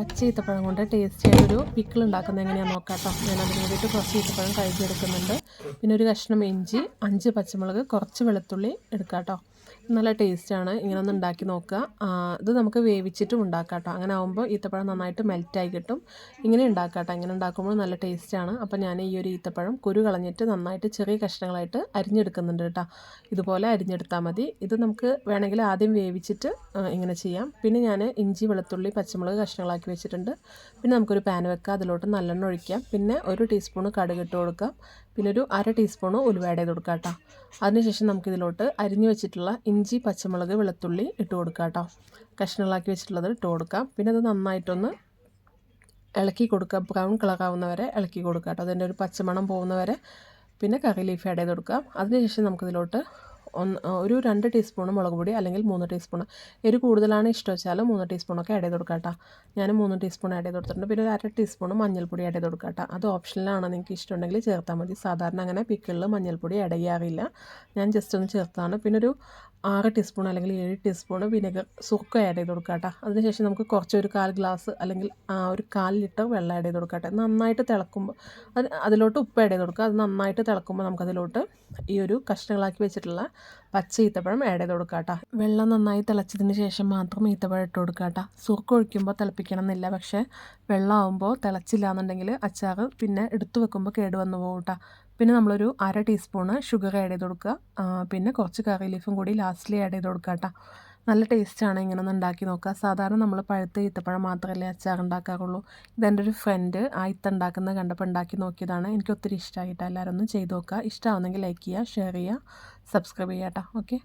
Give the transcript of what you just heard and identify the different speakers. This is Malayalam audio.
Speaker 1: പച്ച ഈത്തപ്പഴം കൊണ്ട് ടേസ്റ്റി ആയിട്ടൊരു പിക്കിൾ ഉണ്ടാക്കുന്നത് എങ്ങനെയാണെന്ന് നോക്കാം കേട്ടോ ഞാൻ അതിന് വേണ്ടിയിട്ട് കുറച്ച് ഈത്തപ്പഴം കഴുകിയെടുക്കുന്നുണ്ട്. പിന്നെ ഒരു കഷ്ണം ഇഞ്ചി അഞ്ച് പച്ചമുളക് കുറച്ച് വെളുത്തുള്ളി എടുക്കുക കേട്ടോ നല്ല ടേസ്റ്റാണ് ഇങ്ങനെ ഒന്ന് ഉണ്ടാക്കി നോക്കുക. ഇത് നമുക്ക് വേവിച്ചിട്ടും ഉണ്ടാക്കാം കേട്ടോ അങ്ങനെ ആകുമ്പോൾ ഈത്തപ്പഴം നന്നായിട്ട് മെൽറ്റായി കിട്ടും. ഇങ്ങനെ ഉണ്ടാക്കാം കേട്ടോ ഇങ്ങനെ ഉണ്ടാക്കുമ്പോൾ നല്ല ടേസ്റ്റാണ് അപ്പോൾ ഞാൻ ഈ ഒരു ഈത്തപ്പഴം കുരു കളഞ്ഞിട്ട് നന്നായിട്ട് ചെറിയ കഷ്ണങ്ങളായിട്ട് അരിഞ്ഞെടുക്കുന്നുണ്ട് കേട്ടോ ഇതുപോലെ അരിഞ്ഞെടുത്താൽ മതി. ഇത് നമുക്ക് വേണമെങ്കിൽ ആദ്യം വേവിച്ചിട്ട് ഇങ്ങനെ ചെയ്യാം. പിന്നെ ഞാൻ ഇഞ്ചി വെളുത്തുള്ളി പച്ചമുളക് കഷ്ണങ്ങളാക്കി വെച്ചിട്ടുണ്ട്. പിന്നെ നമുക്കൊരു പാൻ വെക്കാം. അതിലോട്ട് നല്ലെണ്ണ ഒഴിക്കാം. പിന്നെ ഒരു ടീസ്പൂണ് കടുക് ഇട്ട് കൊടുക്കാം. പിന്നെ ഒരു അര ടീസ്പൂണ് ഉലുവ ചെയ്ത് കൊടുക്കാം കേട്ടോ അതിനുശേഷം നമുക്കിതിലോട്ട് അരിഞ്ഞു വെച്ചിട്ടുള്ള ഇഞ്ചി പച്ചമുളക് വെളുത്തുള്ളി ഇട്ട് കൊടുക്കാം കേട്ടോ കഷ്ണങ്ങളാക്കി വെച്ചിട്ടുള്ളത് ഇട്ട് കൊടുക്കാം. പിന്നെ അത് നന്നായിട്ടൊന്ന് ഇളക്കി കൊടുക്കുക ബ്രൗൺ കളറാവുന്നവരെ ഇളക്കി കൊടുക്കുക കേട്ടോ അതിന്റെ ഒരു പച്ചമണം പോകുന്നവരെ പിന്നെ കറി ലീഫ് ആഡ് ചെയ്ത് കൊടുക്കാം. അതിനുശേഷം നമുക്കിതിലോട്ട് ഒരു രണ്ട് ടീസ്പൂൺ മുളക് പൊടി അല്ലെങ്കിൽ മൂന്ന് ടീസ്പൂൺ എരി കൂടുതലാണ് ഇഷ്ടം വെച്ചാൽ മൂന്ന് ടീസ്പൂണൊക്കെ ആഡ് ചെയ്ത് കൊടുക്കാം കേട്ടോ. ഞാൻ മൂന്ന് ടീസ്പൂൺ ആഡ് ചെയ്ത് കൊടുത്തിട്ടുണ്ട്. പിന്നെ ഒരു അര ടീസ്പൂൺ മഞ്ഞൾപ്പൊടി ആഡ് ചെയ്ത് കൊടുക്കാം കേട്ടോ. അത് ഓപ്ഷനിലാണ് നിങ്ങൾക്ക് ഇഷ്ടമുണ്ടെങ്കിൽ ചേർത്താൽ മതി. സാധാരണ അങ്ങനെ പിക്കിളിൽ മഞ്ഞൾപ്പൊടി ആഡ് ചെയ്യാറില്ല. ഞാൻ ജസ്റ്റ് ഒന്ന് ചേർത്താണ്. പിന്നെ ഒരു ആറ് ടീസ്പൂൺ അല്ലെങ്കിൽ ഏഴ് ടീസ്പൂൺ വിനെഗർ സുർക്ക ആഡ് ചെയ്ത് കൊടുക്കുക കേട്ടോ. അതിനുശേഷം നമുക്ക് കുറച്ച് ഒരു കാൽ ഗ്ലാസ് അല്ലെങ്കിൽ ഒരു കാൽ ലിറ്റർ വെള്ളം ആഡ് ചെയ്ത് കൊടുക്കുക നന്നായിട്ട് തിളക്കുമ്പോൾ അത് അതിലോട്ട് ഉപ്പ് ആഡ് ചെയ്ത് കൊടുക്കുക അത് നന്നായിട്ട് തിളക്കുമ്പോൾ നമുക്കതിലോട്ട് ഈ ഒരു കഷ്ണങ്ങളാക്കി വെച്ചിട്ടുള്ള പച്ച ഈത്തപ്പഴം ആഡ് ചെയ്ത് കൊടുക്കുക കേട്ടോ വെള്ളം നന്നായി തിളച്ചതിന് ശേഷം മാത്രം ഈത്തപ്പഴം ഇട്ട് കൊടുക്കുക കേട്ടോ സുർക്ക് ഒഴിക്കുമ്പോൾ തിളപ്പിക്കണം എന്നില്ല പക്ഷേ വെള്ളമാകുമ്പോൾ തിളച്ചില്ല എന്നുണ്ടെങ്കിൽ അച്ചാർ പിന്നെ എടുത്തു വെക്കുമ്പോൾ കേട് വന്നു പോകും കേട്ടോ പിന്നെ നമ്മളൊരു അര ടീസ്പൂണ് ഷുഗർ ആഡ് ചെയ്ത് കൊടുക്കുക. പിന്നെ കുറച്ച് കറി ലീഫും കൂടി ലാസ്റ്റിൽ ആഡ് ചെയ്ത് കൊടുക്കുക കേട്ടോ നല്ല ടേസ്റ്റാണ് ഇങ്ങനെ ഒന്ന് ഉണ്ടാക്കി നോക്കുക. സാധാരണ നമ്മൾ പഴുത്ത ഈത്തപ്പഴം മാത്രമല്ലേ അച്ചാർ ഉണ്ടാക്കാറുള്ളൂ. ഇതെന്റെ ഒരു ഫ്രണ്ട് ആ ഇത്ത ഉണ്ടാക്കുന്നത് കണ്ടപ്പോൾ ഉണ്ടാക്കി നോക്കിയതാണ്. എനിക്ക് ഒത്തിരി ഇഷ്ടമായിട്ട് എല്ലാവരും ഒന്ന് ചെയ്ത് നോക്കുക. ഇഷ്ടമാവുന്നെങ്കിൽ ലൈക്ക് ചെയ്യുക ഷെയർ ചെയ്യുക സബ്സ്ക്രൈബ് ചെയ്യാം ഓക്കെ